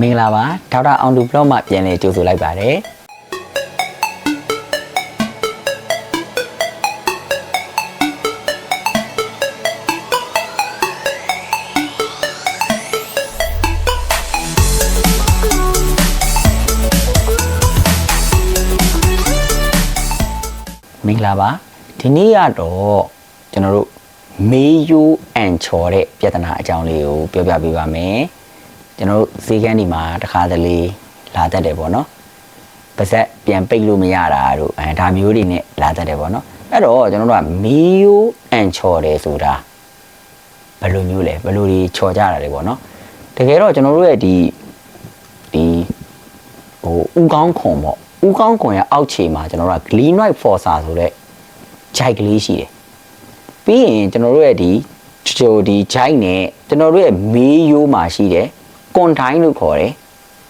မင်္ဂလာပါဒေါက်တာအောင်သူဘလော့မှပြန်လည်ကြိုဆိုလိုက်ပါတယ်မင်္ဂလာပါဒီနေ့ကတော့ကျွန်တော်တို့မေးယိုးအန်ချော်တဲ့ပြဿနာအကြောင်းလေးကိုပြောပြပေးပါမယ် ကျွန်တော်တို့ဈေးကန်းဒီမှာတစ်ခါတလေလာတတ်တယ်ပေါ့နော်ပါဇက်ပြန်ပိတ်လို့မရတာတို့အဲဒါမျိုးတွေနဲ့လာတတ်တယ်ပေါ့နော်အဲ့တော့ကျွန်တော်တို့ကမေးယိုးအန်ချော်တယ်ဆိုတာဘယ်လိုမျိုးလဲဘယ်လိုကြီးချော်ကြတာလဲပေါ့နော်တကယ်တော့ကျွန်တော်တို့ရဲ့ဒီဒီဟိုဥကောင်းခွန်ပေါ့ဥကောင်းခွန်ရဲ့အောက်ခြေမှာကျွန်တော်တို့က glenoid fossa ဆိုတဲ့ဂျိုက်ကလေးရှိတယ်ပြီးရင်ကျွန်တော်တို့ရဲ့ဒီချိုဒီဂျိုက်နဲ့ကျွန်တော်တို့ရဲ့မေးရိုးမှာရှိတယ် ကွန်တိုင်းလို့ခေါ်တယ်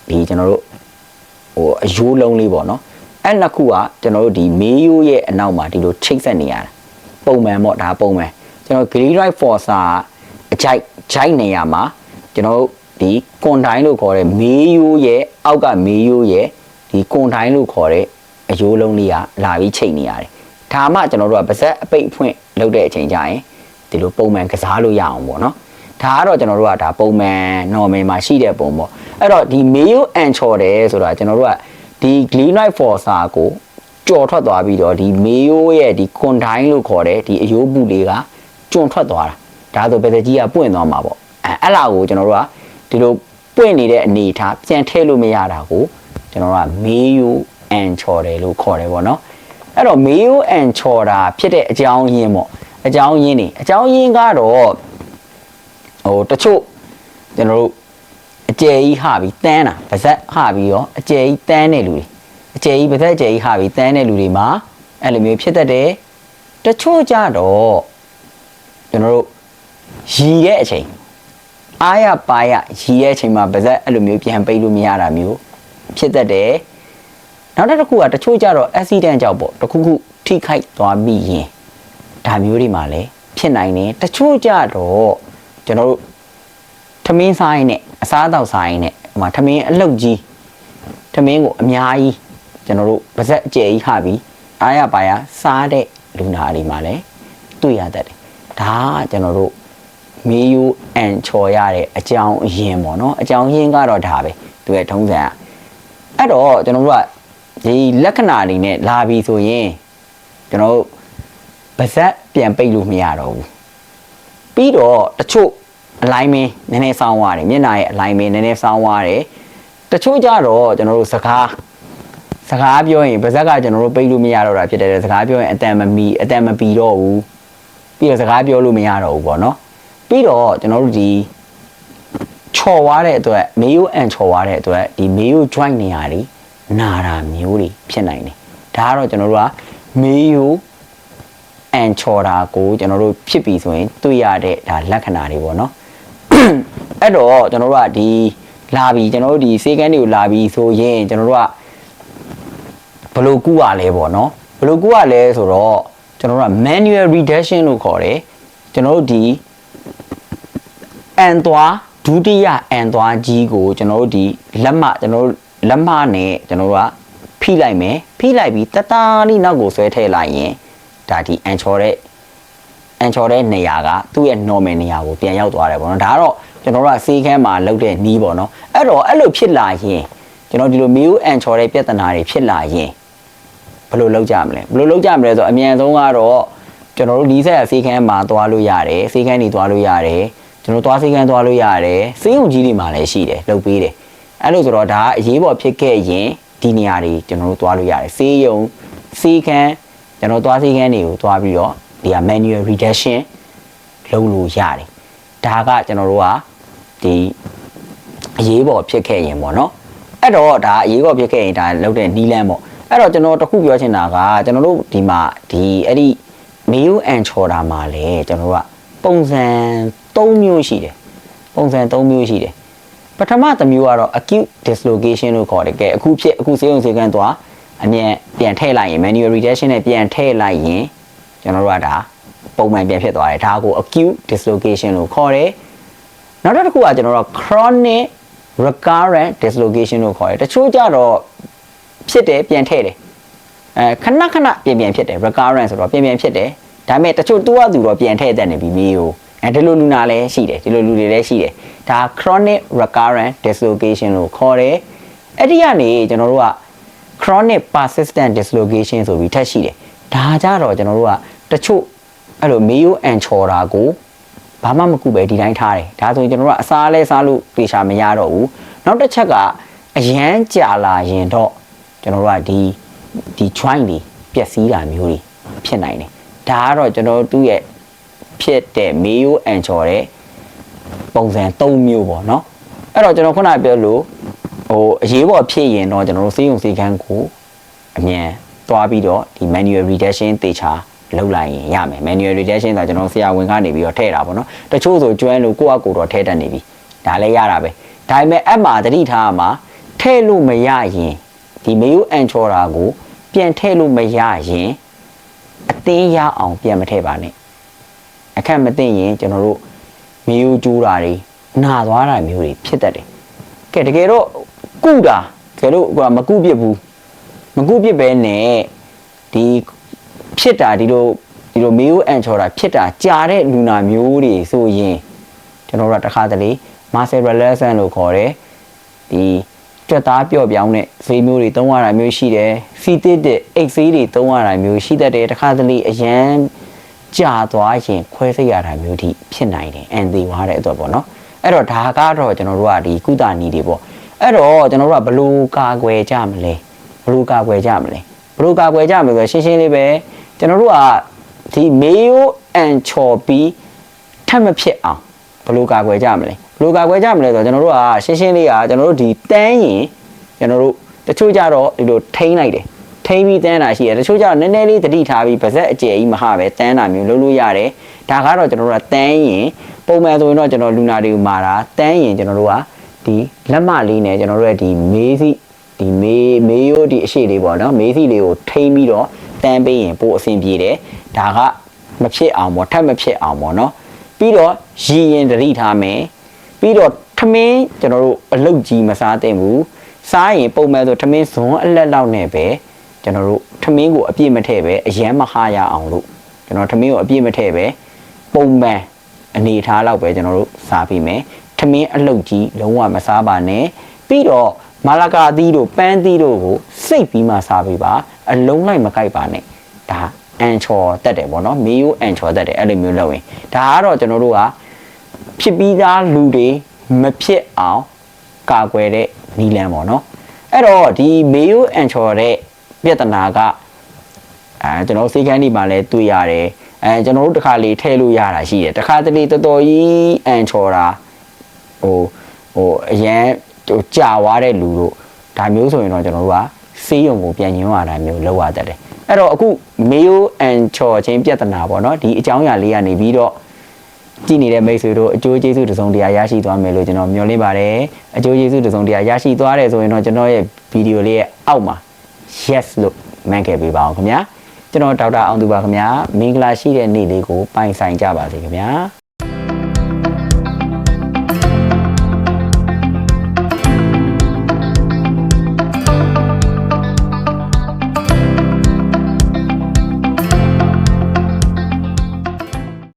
ဒီကျွန်တော်တို့ဟိုအယိုးလုံးလေးပေါ့နော်အဲ့နှစ်ခုကကျွန်တော်တို့ဒီမေးရိုးရဲ့အနောက်မှာဒီလိုချိတ်ဆက်နေရတာပုံမှန်ပေါ့ဒါပုံမှန်ကျွန်တော် Greyride Forza အဂျိုက်ဂျိုက်နေရာမှာကျွန်တော်တို့ဒီကွန်တိုင်းလို့ခေါ်တဲ့မေးရိုးရဲ့အောက်ကမေးရိုးရဲ့ဒီကွန်တိုင်းလို့ခေါ်တဲ့အယိုးလုံးလေးကလာပြီးချိတ်နေရတယ်ဒါမှကျွန်တော်တို့ကပါဇက်အပိတ်အဖွင့်လုပ်တဲ့အချိန်ကျရင်ဒီလိုပုံမှန်ကစားလို့ရအောင်ပေါ့နော် ဒါကတော့ကျွန်တော်တို့ကဒါပုံမှန် normal မှာရှိတဲ့ပုံပေါ့အဲ့တော့ဒီ mail and ချော်တယ်ဆိုတာကျွန်တော်တို့ကဒီ glenoid forza ကိုကြော်ထွက်သွားပြီးတော့ဒီ mail ရဲ့ဒီ condign လို့ခေါ်တဲ့ဒီအယိုးပူလေးကကျွံထွက်သွားတာဒါဆိုပက်သက်ကြီးကပွင့်သွားမှာပေါ့အဲအဲ့လာကိုကျွန်တော်တို့ကဒီလိုပွင့်နေတဲ့အနေအထားပြန်ထည့်လို့မရတာကိုကျွန်တော်တို့က mail and ချော်တယ်လို့ခေါ်တယ်ပေါ့နော်အဲ့တော့မေယိုအန်ချော်တာဖြစ်တဲ့အကြောင်းရင်းပေါ့အကြောင်းရင်းနေအကြောင်းရင်းကတော့ ဟိုတချို့ကျွန်တော်တို့အကျယ်ကြီးဟာပြီးတန်းတာပါဇက်ဟာပြီးရောအကျယ်ကြီးတန်းတဲ့လူတွေအကျယ်ကြီးပါဇက်အကျယ်ကြီးဟာပြီးတန်းတဲ့လူတွေမှာအဲ့လိုမျိုးဖြစ်တတ်တယ်တချို့ကြတော့ကျွန်တော်တို့ရီတဲ့အချိန်အားရပါရရီတဲ့အချိန်မှာပါဇက်အဲ့လိုမျိုးပြန်ပိတ်လို့မရတာမျိုးဖြစ်တတ်တယ်နောက်တစ်ခုကတချို့ကြတော့ accident ကြောင့်ပေါ့တစ်ခုခုထိခိုက်သွားပြီးရင်ဒါမျိုးတွေမှာလည်းဖြစ်နိုင်တယ်တချို့ကြတော့ ကျွန်တော်တို့ထမင်းဆိုင်နဲ့အစားအသောက်ဆိုင်နဲ့ဟိုမှာထမင်းအလုတ်ကြီးထမင်းကိုအများကြီးကျွန်တော်တို့ပါဇက်အကျယ်ကြီးဟာပြီးအားရပါရစားတဲ့လူနာတွေမှာလည်းတွေ့ရတတ်တယ်ဒါကကျွန်တော်တို့မေးယူအန်ချော်ရတဲ့အကြောင်းအရင်းပေါ့နော်အကြောင်းရင်းကတော့ဒါပဲသူရဲ့ထုံးစံကအဲ့တော့ကျွန်တော်တို့ကဒီလက္ခဏာတွေနဲ့လာပြီဆိုရင်ကျွန်တော်တို့ပါဇက်ပြန်ပိတ်လို့မရတော့ဘူး ပြီးတော့တချို့အလိုင်းမင်းနည်းနည်းဆောင်းသွားတယ်မျက်နှာရဲ့အလိုင်းမင်းနည်းနည်းဆောင်းသွားတယ်တချို့ကြတော့ကျွန်တော်တို့စကားစကားပြောရင်ပါဇက်ကကျွန်တော်တို့ပိတ်လို့မရတော့တာဖြစ်တယ်စကားပြောရင်အတန်မမီအတန်မပီတော့ဘူးပြီးတော့စကားပြောလို့မရတော့ဘူးပေါ့နော်ပြီးတော့ကျွန်တော်တို့ဒီချော်သွားတဲ့အတွက်မေယိုအန်ချော်သွားတဲ့အတွက်ဒီမေယို joint နေရာတွေနာတာမျိုးတွေဖြစ်နိုင်တယ်ဒါကတော့ကျွန်တော်တို့ကမေယိုအ န်ချော်တာကိုကျွန်တော်တို့ဖြစ်ပြီဆိုရင်တွေ့ရတဲ့ဒါလက္ခဏာတွေပေါ့နော်အဲ့တော့ကျွန်တော်တို့ကဒီလာပြီကျွန်တော်တို့ဒီစေကန်းတွေကိုလာပြီဆိုရင်ကျွန်တော်တို့ကဘယ်လိုကူရလဲပေါ့နော်ဘယ်လိုကူရလဲဆိုတော့ကျွန်တော်တို့က manual reduction လို့ခေါ်တယ်ကျွန်တော်တို့ဒီအန်သွားဒုတိယအန်သွားကြီးကိုကျွန်တော်တို့ဒီလက်မကျွန်တော်တို့လက်မနဲ့ကျွန်တော်တို့ကဖိလိုက်မယ်ဖိလိုက်ပြီးတတလေးနောက်ကိုဆွဲထည့်လိုက်ရင် ဒါဒီအန်ချော်တဲ့အန်ချော်တဲ့နေရာကသူ့ရဲ့ normal နေရာကိုပြန်ရောက်သွားတယ်ပေါ့နော်ဒါကတော့ကျွန်တော်တို့ကစေးခန်းမှာလုပ်တဲ့နီးပေါ့နော်အဲ့တော့အဲ့လိုဖြစ်လာရင်ကျွန်တော်ဒီလိုမီးဦးအန်ချော်တဲ့ပြဿနာတွေဖြစ်လာရင်ဘယ်လိုလုပ်ကြမလဲဘယ်လိုလုပ်ကြမလဲဆိုတော့အမြန်ဆုံးကတော့ကျွန်တော်တို့ဒီဆက်စေးခန်းမှာသွားလို့ရတယ်စေးခန်းတွေသွားလို့ရတယ်ကျွန်တော်သွားစေးကန်းသွားလို့ရတယ်စေးုံကြီးတွေမှာလည်းရှိတယ်လုပ်ပေးတယ်အဲ့လိုဆိုတော့ဒါကအရေးပေါ်ဖြစ်ခဲ့ရင်ဒီနေရာတွေကျွန်တော်တို့သွားလို့ရတယ်စေးရုံစေးကန်း ကျွန်တော်သွားစေးကန်းတွေကိုသွားပြီးတော့ဒီက manual reduction လုပ်လို့ရတယ်ဒါကကျွန်တော်တို့ကဒီအရေးပေါ်ဖြစ်ခဲ့ရင်ပေါ့နော်အဲ့တော့ဒါအရေးပေါ်ဖြစ်ခဲ့ရင်ဒါလုပ်တဲ့နီးလန်းပေါ့အဲ့တော့ကျွန်တော်တခုပြောချင်တာကကျွန်တော်တို့ဒီမှာဒီအဲ့ဒီမေယိုအန်ချော်တာမှာလေကျွန်တော်တို့ကပုံစံ3မျိုးရှိတယ်ပုံစံ3မျိုးရှိတယ်ပထမတစ်မျိုးကတော့ acute dislocation လို့ခေါ်တယ်ကဲအခုဖြစ်အခုစေးုံစေကန်းသွား အမြန်ပြန်ထည့်လိုက်ရင် manual reduction နဲ့ပြန်ထည့်လိုက်ရင်ကျွန်တော်တို့ကဒါပုံမှန်ပြန်ဖြစ်သွားတယ်ဒါကို acute dislocation လို့ခေါ်တယ်နောက်တစ်ခုကကျွန်တော်တို့ chronic recurrent dislocation လို့ခေါ်တယ်တချို့ကြတော့ဖြစ်တယ်ပြန်ထည့်တယ်အဲခဏခဏပြန်ပြန်ဖြစ်တယ် recurrent ဆိုတော့ပြန်ပြန်ဖြစ်တယ်ဒါပေမဲ့တချို့တူရသူတော့ပြန်ထည့်တတ်နေပြီမေးကိုအဲဒီလိုလူနာလည်းရှိတယ်ဒီလိုလူတွေလည်းရှိတယ်ဒါ chronic recurrent dislocation လို့ခေါ်တယ်အဲ့ဒီကနေကျွန်တော်တို့က chronic persistent dislocation ဆိုပြီးထပ်ရှိတယ်ဒါကြတော့ကျွန်တော်တို့ကတချို့အဲ့လိုမေယိုအန်ချော်တာကိုဘာမှမကူပဲဒီတိုင်းထားတယ်ဒါဆိုရင်ကျွန်တော်တို့ကအစားလဲစားလို့ပြေချာမရတော့ဘူးနောက်တစ်ချက်ကအရန်ကြာလာရင်တော့ကျွန်တော်တို့ကဒီဒီ joint တွေပျက်စီးတာမျိုးတွေဖြစ်နိုင်တယ်ဒါကတော့ကျွန်တော်တို့သူ့ရဲ့ဖြစ်တဲ့မေယိုအန်ချော်တဲ့ပုံစံ၃မျိုးပေါ့နော်အဲ့တော့ကျွန်တော်ခုနကပြောလို့ ဟိုအရေးပေါ်ဖြစ်ရင်တော့ကျွန်တော်တို့စေးရုံစေးကန်းကိုအမြန်သွားပြီးတော့ဒီ manual reduction တေချာလောက်လိုက်ရင်ရမယ် manual reduction ဆိုတာကျွန်တော်ဆရာဝန်ကနေပြီးတော့ထည့်တာပေါ့နော်တချို့ဆိုကျွမ်းလို့ကိုယ့်အကူတော့ထည့်တတ်နေပြီဒါလည်းရတာပဲဒါပေမဲ့အမှတတိထားမှာထည့်လို့မရရင်ဒီမေယိုအန်ချော်တာကို ပြန်ထည့်လို့မရရင်အသင်းရအောင်ပြန်မထည့်ပါနဲ့အခက်မသိရင်ကျွန်တော်တို့မေယိုကျိုးတာတွေနာသွားတာမျိုးတွေဖြစ်တတ်တယ်ကဲတကယ်တော့ ကုတာတကယ်လို့ဟိုကမကုပြစ်ဘူးမကုပြစ်ပဲနဲ့ဒီဖြစ်တာဒီလိုဒီလိုမေယိုအန်ချော်တာဖြစ်တာကြာတဲ့လူနာမျိုးတွေဆိုရင်ကျွန်တော်တို့ကတစ်ခါတလေ muscle relaxant လို့ခေါ်တယ်ဒီကြွက်သားပျော့ပြောင်းတဲ့ဈေးမျိုးတွေသုံးရတာမျိုးရှိတယ်စီတစ်တဲ့အိတ်ဆေးတွေသုံးရတာမျိုးရှိတတ်တယ်တစ်ခါတလေအရန်ကြာသွားရင်ခွဲစိတ်ရတာမျိုးထိဖြစ်နိုင်တယ်အန်သေးသွားတဲ့အတွက်ပေါ့နော်အဲ့တော့ဒါကတော့ကျွန်တော်တို့ကဒီကုသနည်းတွေပေါ့ အဲ့တော့ကျွန်တော်တို့ကဘယ်လိုကာကွယ်ကြမလဲဘယ်လိုကာကွယ်ကြမလဲဘယ်လိုကာကွယ်ကြမလဲဆိုတော့ရှင်းရှင်းလေးပဲကျွန်တော်တို့ကဒီမေယိုအန်ချော်ပြီးထပ်မဖြစ်အောင်ဘယ်လိုကာကွယ်ကြမလဲဘယ်လိုကာကွယ်ကြမလဲဆိုတော့ကျွန်တော်တို့ကရှင်းရှင်းလေးကကျွန်တော်တို့ဒီတန်းရင်ကျွန်တော်တို့တချို့ကြတော့ဒီလိုထိန်းလိုက်တယ်ထိန်းပြီးတန်းတာရှိတယ်တချို့ကြတော့နည်းနည်းလေးတတိထားပြီးပါဇက်အကျယ်ကြီးမဟာပဲတန်းတာမျိုးလုပ်လို့ရတယ်ဒါကတော့ကျွန်တော်တို့ကတန်းရင်ပုံမှန်ဆိုရင်တော့ကျွန်တော်လူနာတွေကိုမာတာတန်းရင်ကျွန်တော်တို့က ဒီလက်မလေးနဲ့ကျွန်တော်တို့ရဲ့ဒီမေးစီဒီမေးမေးရိုးဒီအရှိလေးပေါ့နော်မေးစီလေးကိုထိန်းပြီးတော့တန်းပေးရင်ပိုအဆင်ပြေတယ်ဒါကမဖြစ်အောင်ပေါ့ထပ်မဖြစ်အောင်ပေါ့နော်ပြီးတော့ရည်ရင်တတိထားမယ်ပြီးတော့ထမင်းကျွန်တော်တို့အလုတ်ကြီးမစားသင့်ဘူးစားရင်ပုံမှန်ဆိုထမင်းဇွန်အလက်လောက်နဲ့ပဲကျွန်တော်တို့ထမင်းကိုအပြည့်မထည့်ပဲအရန်မဟာရအောင်လို့ကျွန်တော်ထမင်းကိုအပြည့်မထည့်ပဲပုံမှန်အနေထားလောက်ပဲကျွန်တော်တို့စားပြီးမယ်ထ မင်းအလုတ်ကြီးလုံးဝမစားပါနဲ့ပြီးတော့မာလာကာသီးတို့ပန်းသီးတို့ကိုစိတ်ပြီးမှစားပြီးပါအလုံးလိုက်မကြိုက်ပါနဲ့ဒါအန်ချော်တက်တယ်ပေါ့နော်မေယိုအန်ချော်တက်တယ်အဲ့လိုမျိုးလုပ်ရင်ဒါကတော့ကျွန်တော်တို့ကဖြစ်ပြီးသားလူတွေမဖြစ်အောင်ကာကွယ်တဲ့နီလန်ပေါ့နော်အဲ့တော့ဒီမေယိုအန်ချော်တဲ့ပြဿနာကအဲကျွန်တော်စေကန်းဒီမှာလဲတွေ့ရတယ်အဲကျွန်တော်တို့တစ်ခါလေထည့်လို့ရတာရှိတယ်တစ်ခါတလေတော်တော်ကြီးအန်ချော်တာ ဟိုဟိုအရန်ဟိုကြာသွားတဲ့လူတို့ဒါမျိုးဆိုရင်တော့ကျွန်တော်တို့ကစေးရုံကိုပြန်ညွှန်းရတာမျိုးလောက်ရတတ်တယ်အဲ့တော့အခုမေယိုအန်ချော်ချင်းပြဿနာပေါ့နော်ဒီအကြောင်းအရာလေးကနေပြီးတော့ကြည့်နေတဲ့မိတ်ဆွေတို့အကျိုးကျေးဇူးတစ်စုံတရာရရှိသွားမယ်လို့ကျွန်တော်မျှော်လင့်ပါတယ်အကျိုးကျေးဇူးတစ်စုံတရာရရှိသွားတယ်ဆိုရင်တော့ကျွန်တော်ရဲ့ဗီဒီယိုလေးရဲ့အောက်မှာ yes လို့မှတ်ခဲ့ပေးပါအောင်ခင်ဗျာကျွန်တော်ဒေါက်တာအောင်သူပါခင်ဗျာမင်္ဂလာရှိတဲ့နေ့လေးကိုပိုင်ဆိုင်ကြပါစေခင်ဗျာ